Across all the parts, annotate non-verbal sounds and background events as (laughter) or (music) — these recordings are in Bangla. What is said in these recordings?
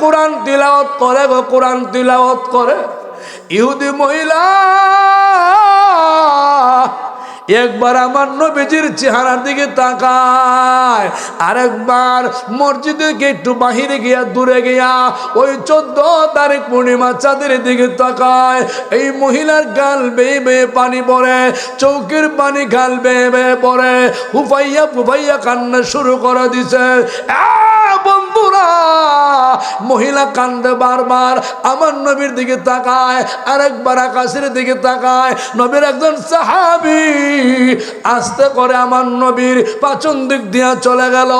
কোরআন তিলাওয়াত করে গো কোরআন তিলাওয়াত করে? ইহুদি মহিলা, একবার আমার নবীজির চেহারার দিকে তাকায়, আরেকবার মসজিদে একটু বাহিরে গিয়া দূরে গিয়া ওই চোদ্দ তারিখ পূর্ণিমা চাঁদের দিকে তাকায়। এই মহিলার গাল বেয়ে বেয়ে পানি পড়ে, চৌকির পানি গাল বেয়ে বেয়ে পড়ে। হুফাইয়া ফুফাইয়া কান্না শুরু করে দিছে। বন্ধুরা, মহিলা কান্দে বারবার, আমার নবীর দিকে তাকায়, আরেকবার আকাশের দিকে তাকায়, নবীর একজন সাহাবি আস্তে করে আমার নবীর পাচন দিক দিয়া চলে গেল।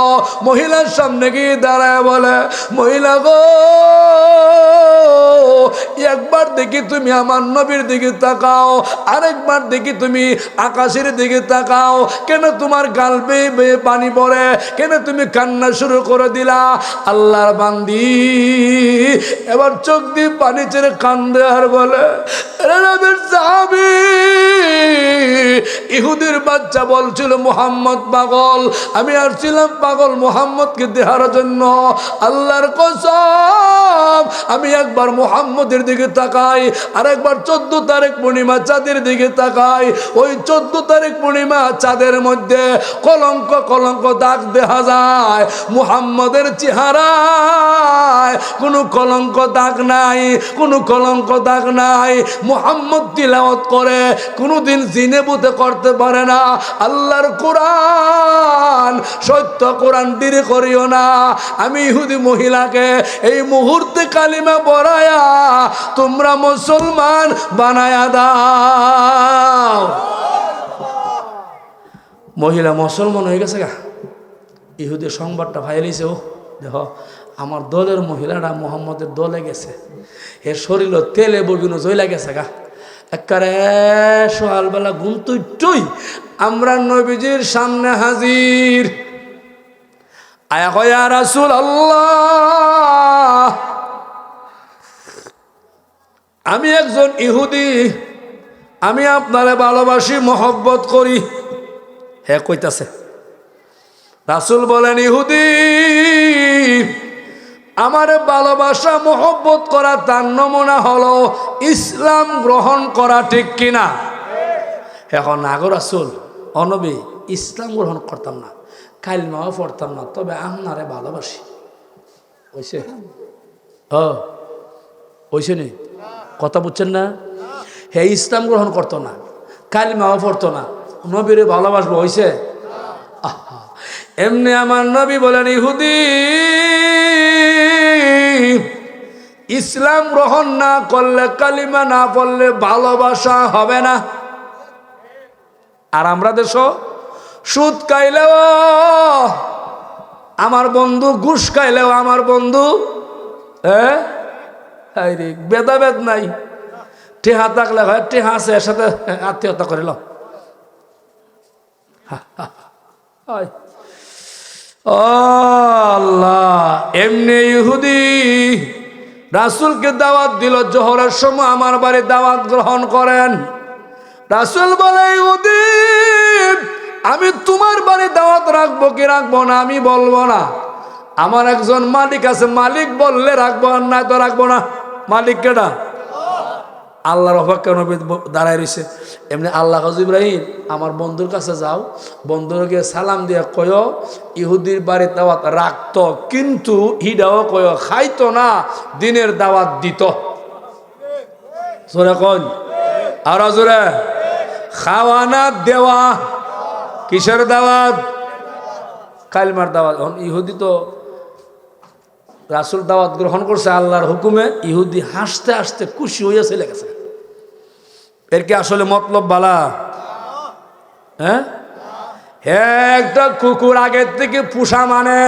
মহিলার সামনে গিয়ে দাঁড়ায় বলে, মহিলা গো, একবার দেখি তুমি আমার নবীর দিকে তাকাও, আরেকবার দেখি তুমি আকাশের দিকে তাকাও। কেন তোমার গাল বেয়ে বেয়ে পানি পড়ে? কেন তুমি কান্না শুরু করে দিলা? আল্লাহর বান্দি। এবার চোখ দিয়ে পানি ছেড়ে কান্দে আর বলে, "আরে নবীর ইহুদির বাচ্চা বলছিল মোহাম্মদ পাগল। আমি আর ছিলাম পাগল মোহাম্মদকে দেহার জন্য। আল্লাহর কসম আমি একবার মোহাম্মদের দিকে তাকাই আর একবার চোদ্দ তারিখ পূর্ণিমা চাঁদের দিকে তাকাই। ওই চোদ্দ তারিখ পূর্ণিমা চাঁদের মধ্যে কলঙ্ক কলঙ্ক দাগ দেখা যায়, মুহাম্মদের চেহারায় কোনো কলঙ্ক দাগ নাই, কোনো কলঙ্ক দাগ নাই। মুহাম্মদ তিলাওয়াত করে, কোনোদিন জিনে বুতে করতে পারে না। আল্লাহর কোরআন, সত্য কোরআন দেরি করিও না। আমি ইহুদি মহিলাকে এই মুহূর্তে কালিমা পড়ায়া তোমরা মুসলমান বানায়া দাও। মহিলা মুসলমান হয়ে গেছে গা। ইহুদের সংবাদটা ভাইলিছে ও, দেখ, আমার দলের মহিলারা মোহাম্মদের দলে গেছে। এর শরীর তেলে বগিনো জইলা গেছে গা। একারে সকালবেলা ঘুম তুই আমরা নবীজির সামনে হাজির। আয়া কয়া রাসুল আল্লাহ আমি একজন ইহুদি, আমি আপনারে ভালোবাসি, মহব্বত করি। হ্যাঁ কইতাছে, রাসুল বলেন, ইহুদি, আমার ভালোবাসা, মহব্বত করা তার নমুনা হলো ইসলাম গ্রহণ করা ঠিক কিনা? এখন আগো রাসুল অনবী ইসলাম গ্রহণ করতাম না কালমাও পড়তাম না, তবে আপনারে ভালোবাসি। ওইছে ও ওইছে নি? কথা বুঝছেন না? হে ইসলাম গ্রহণ করতো না। কালিমাও পড়তো না। নবীরে ভালোবাসবো আহা, এমনি আমার নবী বলেন ইহুদি ইসলাম গ্রহণ না করলে কালিমা না পড়লে ভালোবাসা হবে না। আর আমরা দেশ সুদ খাইলেও আমার বন্ধু ঘুষ খাইলেও আমার বন্ধু হ্যাঁ রে বেদাবেদ নাই। টেহা থাকলে হয় টেহা আছে এর সাথে আত্মীয়তা করিল আল্লাহ, এমনি ইহুদি রাসুলকে দাওয়াত দিল, জোহরের সময় আমার বাড়ি দাওয়াত গ্রহণ করেন। রাসুল বলে, ইহুদি, আমি তোমার বাড়ি দাওয়াত রাখব কি রাখব না, আমি বলব না। আমার একজন মালিক আছে, মালিক বললে রাখব আর না তো রাখব না। মালিক কেটা আল্লাহর অপেক্ষা নবী দাঁড়ায় রয়েছে এমনি আল্লাহ কাজ ইব্রাহিম, আমার বন্ধুর কাছে যাও। বন্ধুর গিয়ে সালাম দিয়ে কয়, ইহুদির বাড়ি দাওয়াত রাখতো, কিন্তু হিডাও কয়, খাইতো না, দিনের দাওয়াত দিত। জোরে কন আর জোরে। খাওয়ানা দেওয়া। কিসের দাওয়াত? কালমার দাওয়াত। ইহুদি তো রাসুল দাওয়াত গ্রহণ করছে আল্লাহর হুকুমে, ইহুদি হাসতে হাসতে খুশি হইয়া চলে গেছে। এর কি আসলে মতলব বালা? হ্যাঁ? একটা কুকুর আগের থেকে পুষা মানে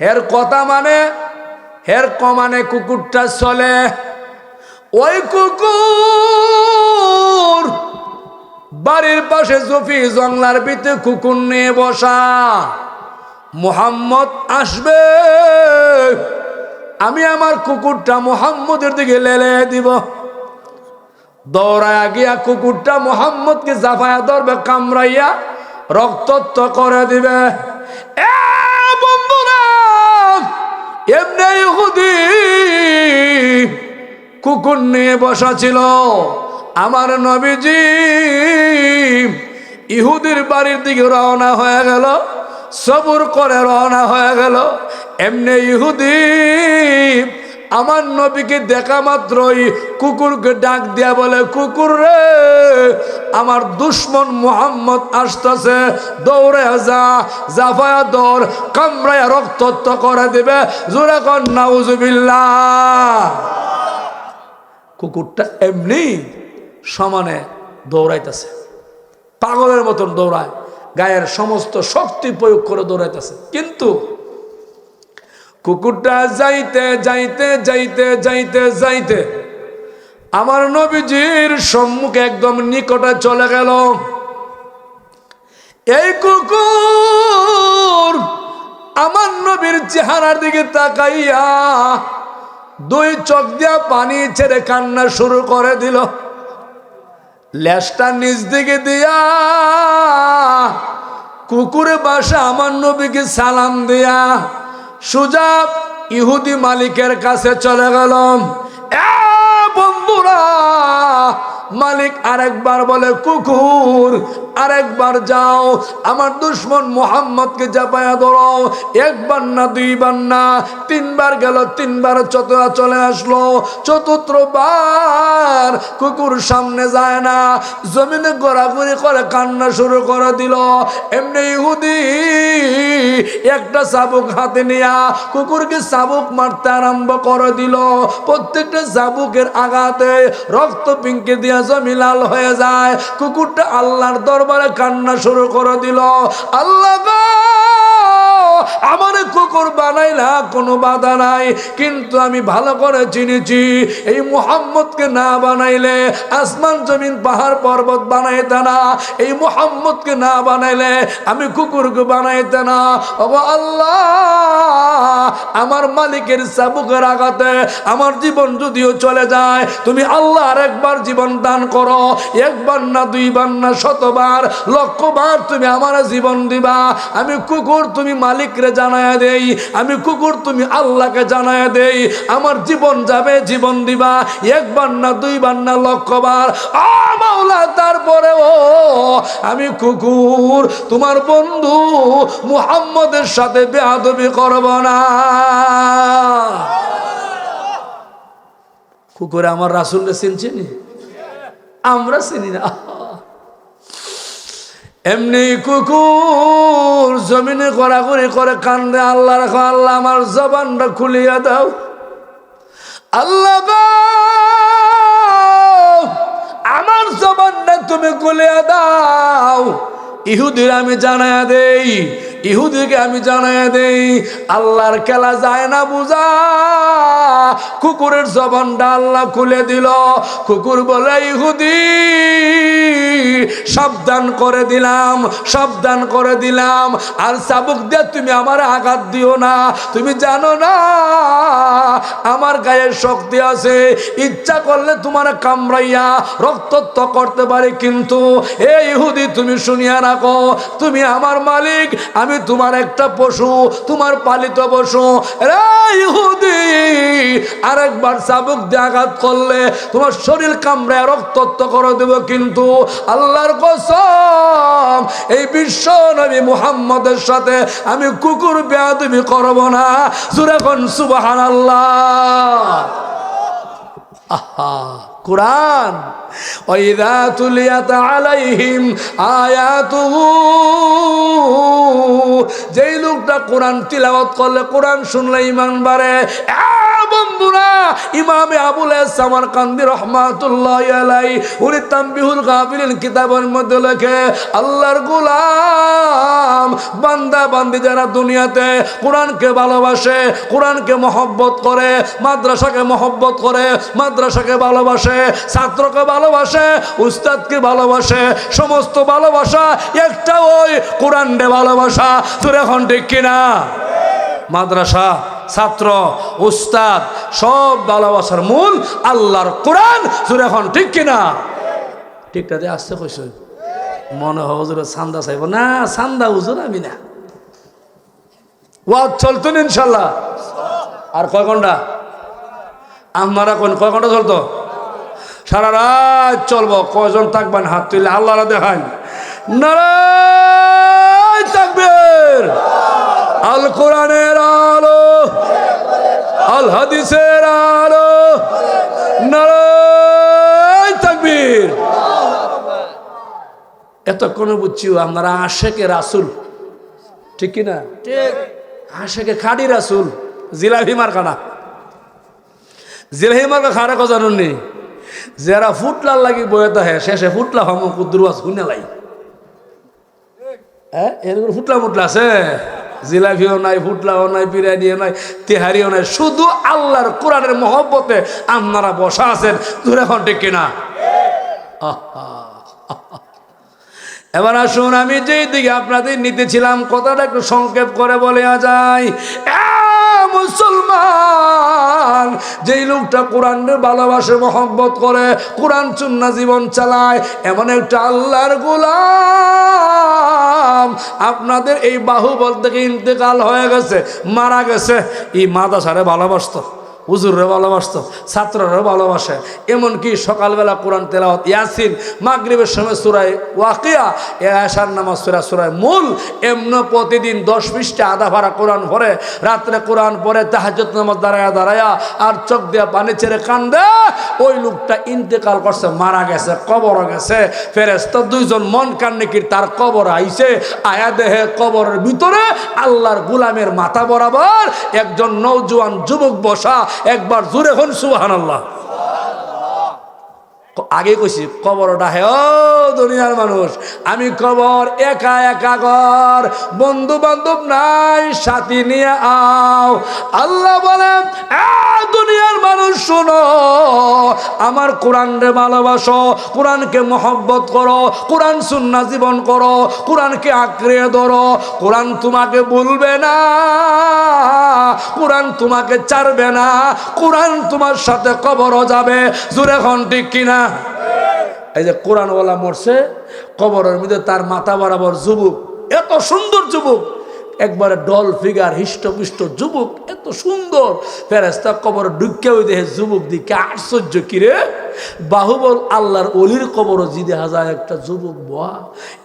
হের কথা মানে হের কমানে কুকুরটা চলে। ওই কুকুর বাড়ির পাশে জফি জংলার ভিতরে কুকুর নিয়ে বসা। মোহাম্মদ আসবে। আমি আমার কুকুরটা মোহাম্মদের দিকে লেলে দিব। দৌড়ায় গিয়া কুকুরটা মোহাম্মদকে জাফায়া ধরবে, কামড়াইয়া রক্তত্ব করে দিবে। এমনি কুকুর নিয়ে বসা ছিল। আমার নবীজি ইহুদির বাড়ির দিকে রওনা হয়ে গেল। সবুর করে রওনা হয়ে গেল। এমনি ইহুদি, আমার নবীকে দেখা মাত্রই কুকুরকে ডাক দিয়া বলে, কুকুর রে, আমার দুশ্মন মোহাম্মদ আসতেছে, দৌড়ে যা, জাফায়া দৌড়, কামড়ায়া রক্তত্ব করে দিবে, জোরে কর কুকুরটা এমনি সমানে দৌড়াইতেছে, পাগলের মতন দৌড়ায়। গায়ের সমস্ত শক্তি প্রয়োগ করে দৌড়াইতেছে। কিন্তু কুকুরটা যাইতে যাইতে যাইতে যাইতে যাইতে আমার নবীজির সম্মুখে একদম নিকটে চলে গেল। এই কুকুর আমার নবীর চেহারার দিকে তাকাইয়া দুই চোখ দিয়া পানি ছেড়ে কান্না শুরু করে দিল। লেজটা নিজ দিকে দিয়া কুকুরে বাসা আমার নবীকে সালাম দিয়া সুজা ইহুদি মালিকের কাছে চলে গেলাম। এ বন্ধুরা মালিক আরেকবার বলে, কুকুর, আরেকবার যাও, আমার দুশ্মন মোহাম্মদকে চাপায়া ধরো। একবার না, দুইবার না, তিনবার গেল, তিনবার চত চলে আসলো। চতুর্থ বার কুকুর সামনে যায় না, জমিনে গড়াগড়ি করে, কান্না শুরু করে দিল। এমনি ইহুদি একটা চাবুক হাতে নিয়া কুকুরকে চাবুক মারতে আরম্ভ করে দিল। প্রত্যেকটা চাবুকের আঘাতে রক্ত পিঙ্কে দিয়া জমি লাল হয়ে যায়। কুকুরটা আল্লাহর দরবারে কান্না শুরু করে দিল। আল্লাহ আমার কুকুর বানাই না কোনো বাধা নাই। কিন্তু আমি ভালো করে চিনেছি, এই মোহাম্মদকে না বানাইলে আসমান জমিন পাহাড় পর্বত বানাইতে না। এই মোহাম্মদকে না বানাইলে আমি কুকুরকে বানাইতে না। ওগো আল্লাহ, আমার মালিকের চাবুকের আঘাতে আমার জীবন যদিও চলে যায়, তুমি আল্লাহ আর একবার জীবন দান করো, একবার না দুইবার না শতবার লক্ষবার তুমি আমার জীবন দিবা। আমি কুকুর, তুমি মালিকরে জানায় দেই, আমি কুকুর তুমি আল্লাহকে জানায় দেই, আমার জীবন যাবে, জীবন দিবা, একবার না দুইবার না লক্ষবার। মাওলা তারপরে ও আমি কুকুর, তোমার বন্ধু মুহাম্মদের সাথে বেয়াদবি করব না। কুকুরে আমার রাসুলকে চিনছি নি আমরা চিনি না। এমনি কুকুর জমিনে কড়াকড়ি করে কান্দে, আল্লাহ রাখো, আল্লাহ আমার জবানটা খুলিয়া দাও। আল্লাহ আমার জবানটা তুমি খুলিয়া দাও। ইহুদির আমি জানায়া দেই, ইহুদিকে আমি জানায়া দেই, আল্লাহর খেলা যায় না বুঝা। কুকুরের জবানটা আল্লাহ খুলে দিল। কুকুর বলে, ইহুদি সাবধান করে দিলাম, সাবধান করে দিলাম। আর চাবুক দিয়ে তুমি আমার আঘাত দিও না। তুমি জানো না, আমার গায়ে শক্তি আছে। ইচ্ছা করলে তোমার কামড়াইয়া রক্তত্ব করতে পারি, কিন্তু এ ইহুদি তুমি শুনিয়া রাখো, তুমি আমার মালিক, আমি তোমার একটা পশু, তোমার পালিত পশু। রে ইহুদি, আরেকবার চাবুক দিয়ে আঘাত করলে তোমার শরীর কামড়ায় রক্তত্ব করে দেব, কিন্তু আল্লাহর কসম এই বিশ্ব নবী মুহাম্মদের সাথে আমি কুকুর বেয়াদবি করব না। সুরেখন সুবাহান আল্লাহ আহা কোরআন। তুলিয়াত আলাইহিম আয়াতুহু। যেই লোকটা কোরআন তিলাওয়াত করলে কোরআন শুনলে ইমান আ, বন্ধুরা, ইমামে আবুল সামার কান্দি রহমাতুল্লাহ উনি তাম্বিহুল গাফিলিন কিতাবের মধ্যে লেখে, আল্লাহর গোলাম, বান্দা, বান্দি যারা দুনিয়াতে কোরআনকে ভালোবাসে, কোরআনকে মহব্বত করে, মাদ্রাসাকে মহব্বত করে, মাদ্রাসাকে ভালোবাসে, ছাত্রকে ভালোবাসে, উস্তাদকে ভালোবাসে, সমস্ত ভালোবাসা একটা ওই কোরআনকে ভালোবাসা। তোর এখন ঠিক কিনা? মাদ্রাসা ছাত্র, উস্তাদ, সব ভালোবাসার মূল আল্লাহর কোরআন তোর এখন ঠিক কিনা? ঠিকটা দিয়ে আসতে কইস মনে হয় হুজুর সান্দা চাইব। না, সান্দা হুজুর আমি না। ওয়াজ চলতুন ইনশাল্লাহ। আর কয় ঘণ্টা? আপনারা কোন কয় ঘণ্টা চলতো? সারা রাত চলবো। কয়জন থাকবেন? হাত তুললে আল্লাহরা দেখান। নারায় থাকবেন আল কোরআনের আলো আল হাদিসের আলো। নারায় থাকবীর এতক্ষণে বুঝছিও আপনারা আশেকে রাসুল। ঠিক কিনা? ঠিক। আশেকে খাড়ি রাসুল। জিলাপি মার্কানা জিলাপি মার্কা খাড়া কথা জানুননি? যারা ফুটলার লাগি বয়ে তাহে শেষে ফুটলা হম কুদ্রুয়াস শুনে লাই। হ্যাঁ এরকম ফুটলা মুটলা আছে? জিলাপিও নাই ফুটলাও নাই, বিরিয়ানিও নাই, তেহারিও নাই, শুধু আল্লাহর কোরআনের মহব্বতে আপনারা বসা আছেন। দূর এখন ঠিক কিনা? (laughs) এবার আসুন, আমি যেই দিকে আপনাদের নিতেছিলাম, কথাটা একটু সংক্ষেপ করে বলে যায় মুসলমান, যেই লোকটা কোরআনের ভালোবাসে, মহব্বত করে, কোরআন চুন্না জীবন চালায়, এমন একটা আল্লাহর গোলাম। আপনাদের এই বাহুবল থেকে ইন্তেকাল হয়ে গেছে মারা গেছে। এই মাদাসারে ভালোবাসত ভালোবাসতো। হুজুররে ভালোবাসত ছাত্ররা ভালোবাসে। এমনকি সকালবেলা কোরআন তেলাওয়াত ইয়াসিন, মাগরিবের সময় সুরায় ওয়াকিয়া, এ আশার নামাজ সুরা সুরায় মূল, এমন প্রতিদিন দশ পৃষ্ঠে আধা ভাড়া কোরআন পড়ে, রাত্রে কোরআন পড়ে তাহাজত নামাজ দাঁড়ায়া দাঁড়ায়া আর চোখ দিয়া পানি ছেড়ে কান্দে, ওই লোকটা ইন্তেকাল করছে, মারা গেছে, কবর গেছে। ফেরেস্তা দুইজন মন কান্নিকির, তার কবর আইছে, আয়া দেহে কবরের ভিতরে আল্লাহর গুলামের মাথা বরাবর একজন নৌজওয়ান যুবক বসা একবার জোরে হন সুবাহান আল্লাহ আগে কইছি, কবর ডাহে ও দুনিয়ার মানুষ, আমি কবর একা একা ঘর বন্ধু বান্ধব নাই, সাথী নিয়ে আও। আল্লাহ বলেন "এ দুনিয়ার মানুষ শোনো, আমার কোরআন রে ভালোবাসো, কোরআনকে মহব্বত করো, কোরআন সুন্না জীবন করো, কোরআনকে আঁকড়ে ধরো, কোরআন তোমাকে বলবে না, কোরআন তোমাকে ছাড়বে না, কোরআন তোমার সাথে কবরও যাবে, জোরে খন ঠিক কিনা এই যে কোরআনওয়ালা মরছে কবরের মধ্যে তার মাথা বরাবর যুবক এত সুন্দর যুবক। একবারে ডল ফিগার, হিষ্টপুষ্ট যুবক, এত সুন্দর। ফেরেস্তা কবর ওই দেহে যুবক দিকে আশ্চর্য কিরে বাহুবল আল্লাহর অলির কবরও জি দেখা যায় একটা যুবক, বয়া।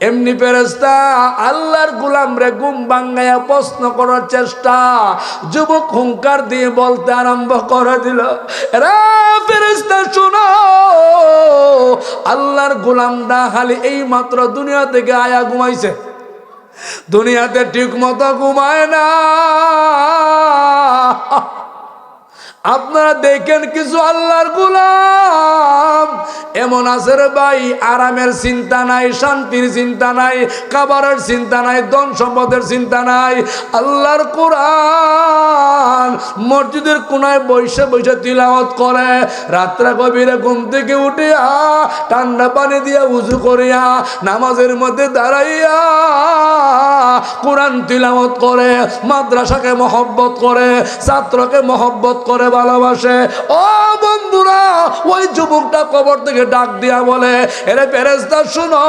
এমনি ফেরেস্তা আল্লাহর গুলাম রে গুম বাঙ্গায়া প্রশ্ন করার চেষ্টা। যুবক হুঙ্কার দিয়ে বলতে আরম্ভ করে দিল, রে ফেরেস্তা শোনো। আল্লাহর গোলামটা খালি এই মাত্র দুনিয়া থেকে আয়া ঘুমাইছে। দুনিয়াতে ঠিক মতো ঘুমায় না। আপনারা দেখেন কিছু আল্লাহর গুলাম। এমন আছে রে ভাই, আরামের চিন্তা নাই, শান্তির চিন্তা নাই খাবারের চিন্তা নাই, ধন সম্পদের চিন্তা নাই। আল্লাহর কোরআন মসজিদের কোনায় বৈশে বৈশে তিলাওয়াত করে। রাত্রে গভীরে ঘুম থেকে উঠিয়া ঠান্ডা পানি দিয়া উজু করিয়া নামাজের মধ্যে দাঁড়াইয়া কোরআন তিলাওয়াত করে, মাদ্রাসাকে মহব্বত করে, ছাত্রকে মহব্বত করে ভালোবাসে। ও বন্ধুরা, ওই যুবকটা কবর থেকে ডাক দিয়া বলে, এরে ফেরেস্তা শুনো,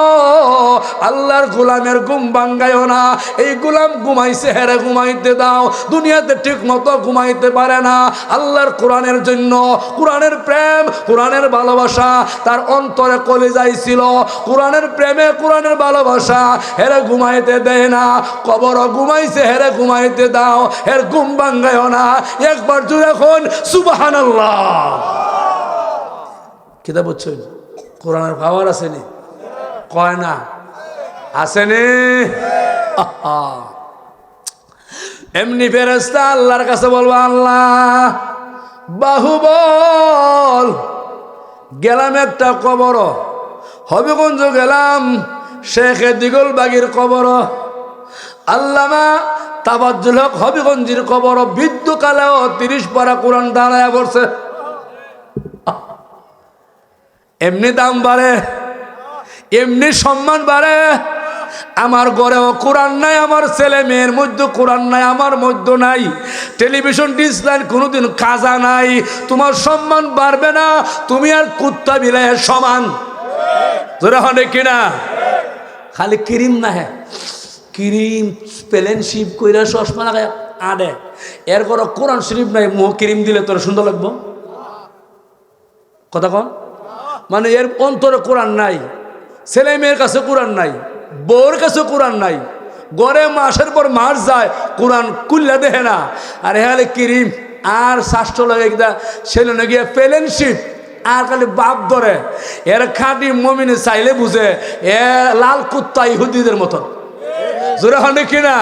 আল্লাহর গোলামের ঘুম ভাঙ্গাইও না। এই গোলাম ঘুমাইছে, হেরে ঘুমাইতে দাও। দুনিয়াতে ঠিক মতো ঘুমাইতে পারে না। আল্লাহর কোরআনের জন্য, কোরআনের প্রেম, কোরআনের ভালোবাসা তার অন্তরে কলে যাইছিল কোরআনের প্রেমে কোরআনের ভালোবাসা হেরে ঘুমাইতে দেয় না। কবর ঘুমাইছে, হেরে ঘুমাইতে দাও। হের ঘুম ভাঙ্গাইও না। একবার জুড়ে এখন সুবাহান আল্লাহ কিতা বুঝছেন কোরআনের পাওয়ার আসেনি? কয় না? আসেনি। এমনি ফেরেস্তা আল্লাহর কাছে বলব, আল্লাহ বাহুবল গেলাম একটা কবর। হবিগঞ্জ গেলাম শেখে দিগল বাগির কবর। আল্লামা তাবাজ্জুল হক হবিগঞ্জির কবর বিদ্যুকালেও তিরিশ পারা কোরআন দাঁড়ায় পড়ছে এমনি দাম বাড়ে, এমনি সম্মান বাড়ে। আমার ঘরেও কোরআন নাই, আমার ছেলে মেয়ের মধ্যে কোরআন নাই, আমার মধ্যে নাই। টেলিভিশন ডিসলাইন কোনোদিন কাজা নাই। তোমার সম্মান বাড়বে না, তুমি আর কুত্তা বিলাইয়ের সমান। তোরা হনে কিনা? খালি ক্রিম না হ্যাঁ ক্রিম শিপ কইরা চশমা লাগায় আডে এর করে কোরআন শরীফ নাই মুহ ক্রিম দিলে তোর সুন্দর লাগবো? কথা কন। মানে এর অন্তরে কোরআন নাই, ছেলে মেয়ের কাছে কোরআন নাই, বউর কাছে কোরআন নাই। গড়ে মাসের পর মাস যায়, কোরআন কুল্লা দেহে না। আর হেলে ক্রিম আর শাস্ত্র লাগে একটা ছেলে নাকি ফেলেনশিপ আর খালি বাপ ধরে। এর খাঁটি মমিনে চাইলে বুঝে, এ লাল কুত্তা ইহুদিদের মতন। জোরে হন কিনা?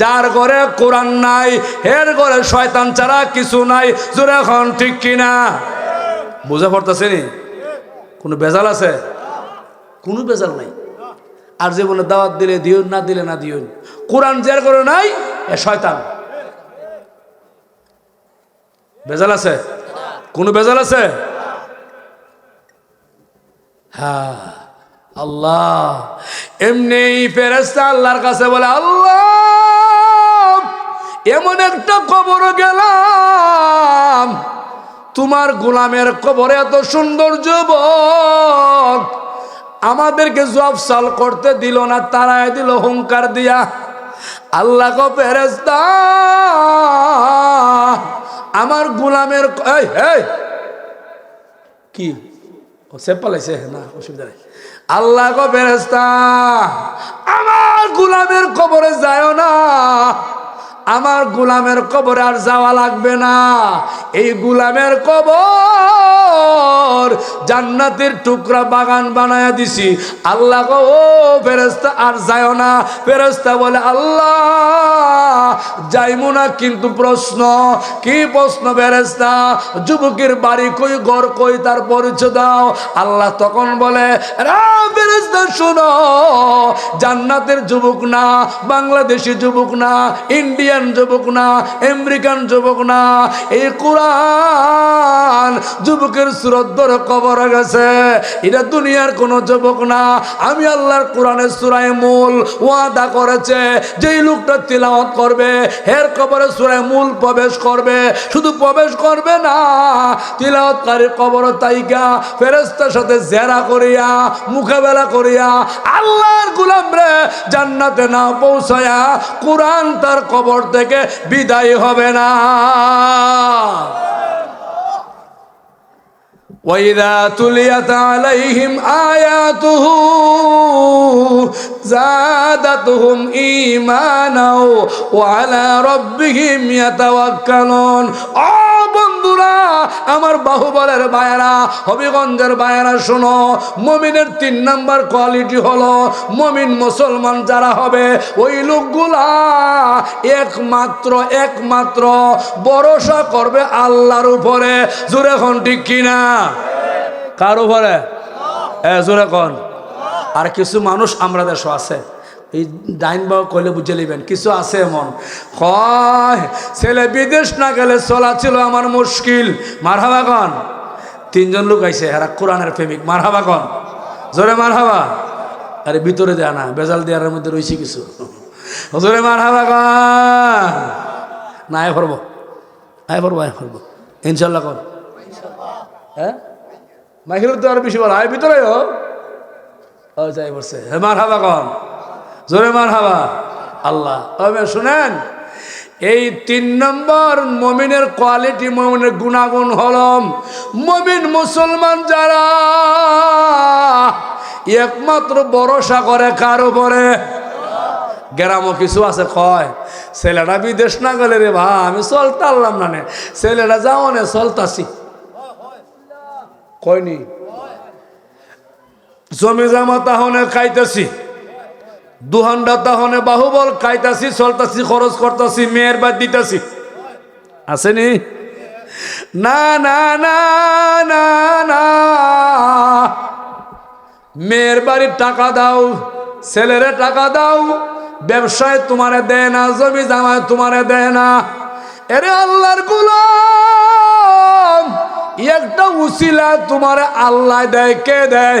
যার ঘরে কোরআন নাই এর ঘরে শয়তান ছাড়া কিছু নাই, জোরে এখন ঠিক কিনা? বুঝা পড়তেছে নি? কোনো বেজাল আছে? কোনো বেজাল নাই। আর যে বলে দাওয়াত দিলে দিও না দিলে না দিও কোরআন যার করে নাই, এ শয়তান। বেজাল আছে? কোনো বেজাল আছে? হ্যাঁ। আল্লাহ। এমনি ফেরেস্তা আল্লাহর কাছে বলে, আল্লাহ, এমন একটা কবর গেলাম। তোমার গোলামের কবরে এত সুন্দর যুবক। আমাদেরকে জব জবসাল করতে দিল না তারাই দিল হুঙ্কার দিয়া। আল্লাহ গো ফেরেস্তা আমার গোলামের ক- সে পালাইছে? না, অসুবিধা নেই। আল্লাহ গো বেরেস্তা আমার গুলামের কবরে যায় না। আমার গোলামের কবরে আর যাওয়া লাগবে না। এই গোলামের কবর জান্নাতের টুকরা বাগান বানায় দিছি। আল্লাহ গো, ও ফেরেস্তা আর যায় না। ফেরেস্তা বলে, আল্লাহ, যাইমু না। কিন্তু প্রশ্ন, কি প্রশ্ন ফেরেস্তা যুবকের বাড়ি কই, ঘর কই, তার পরিচয় দাও। আল্লাহ তখন বলে ফেরেস্তা শোনো, জান্নাতের যুবক না, বাংলাদেশি যুবক না ইন্ডিয়ান যুবক না, আমেরিকান যুবক না। এই কোরআন যুবকের সুরদ্দর কবর গেছে। এটা দুনিয়ার কোন যুবক না। আমি আল্লাহর কোরআনের সুরায় মূল ওয়াদা করেছে, যেই লোকটা তিলাওয়াত করবে, হের কবরে সুরায় মূল প্রবেশ করবে। শুধু প্রবেশ করবে না তিলাওয়াতকারী কবর তাইকা ফেরেস্তার সাথে জেরা করিয়া মুখাবেলা করিয়া আল্লাহর গুলাম রে জান্নাতে না পৌঁছায়া কোরআন তার কবর থেকে বিদায় হবে না وإذا تليت عليهم آياته زادتهم إيمانا وعلى ربهم يتوكلون ও বন্ধুরা, আমার বাহুবলের বায়রা হবিগঞ্জের বায়রা শোনো, মমিনের তিন নাম্বার কোয়ালিটি হলো, মমিন মুসলমান যারা হবে, ওই লোকগুলা একমাত্র একমাত্র ভরসা করবে আল্লাহর উপরে। জোরে এখন ঠিক কিনা কার উপরে? জোরে কন আর কিছু মানুষ আমরা দেশ আছে। এই ডাইন বাবু কইলে বুঝে নেবেন কিছু আছে এমন। হয় ছেলে বিদেশ না গেলে চলা ছিল আমার মুশকিল। মারহাবা কন। তিনজন লোক আইছে, এরা কোরআনের প্রেমিক। মারহাবা কন। জোরে মারহাবা। আরে ভিতরে দেয়া না বেজাল দেওয়ার মধ্যে রয়েছে কিছু। জোরে মারহাবা কন। না আয় করব আয় করব আয় করব ইনশাল্লাহ কন। হ্যাঁ? মাইকেল তো আরও বেশি বলা আয় ভিতরে ও। যাই বলছে হে মার হাবা কন। জোরে মার হাবা আল্লাহ, তবে শুনেন, এই তিন নম্বর মমিনের কোয়ালিটি, মমিনের গুণাগুণ হলম মমিন মুসলমান যারা একমাত্র ভরসা করে কার উপরে? গ্রামও কিছু আছে, কয়, ছেলেটা বিদেশ না গেলে রে ভা আমি চলতে পারলাম না নে। ছেলেটা যাও নে, চলতাছি। কয়নি? জমি জামা তাহনে খাইতেছি। দুহান্ডা তাহনে বাহুবল খাইতাছি, চলতাছি, খরচ করতাছি, মেয়ের বাদ দিতাছি। আসেনি না না না না না। মেয়ের বাড়ির টাকা দাও, ছেলেরে টাকা দাও, ব্যবসায় তোমারে দেয় না, জমি জামায় তোমারে দেয় না। এরে আল্লাহর গুলাম, একটা উসিলা তোমারে আল্লাহ দেয়, কে দেয়?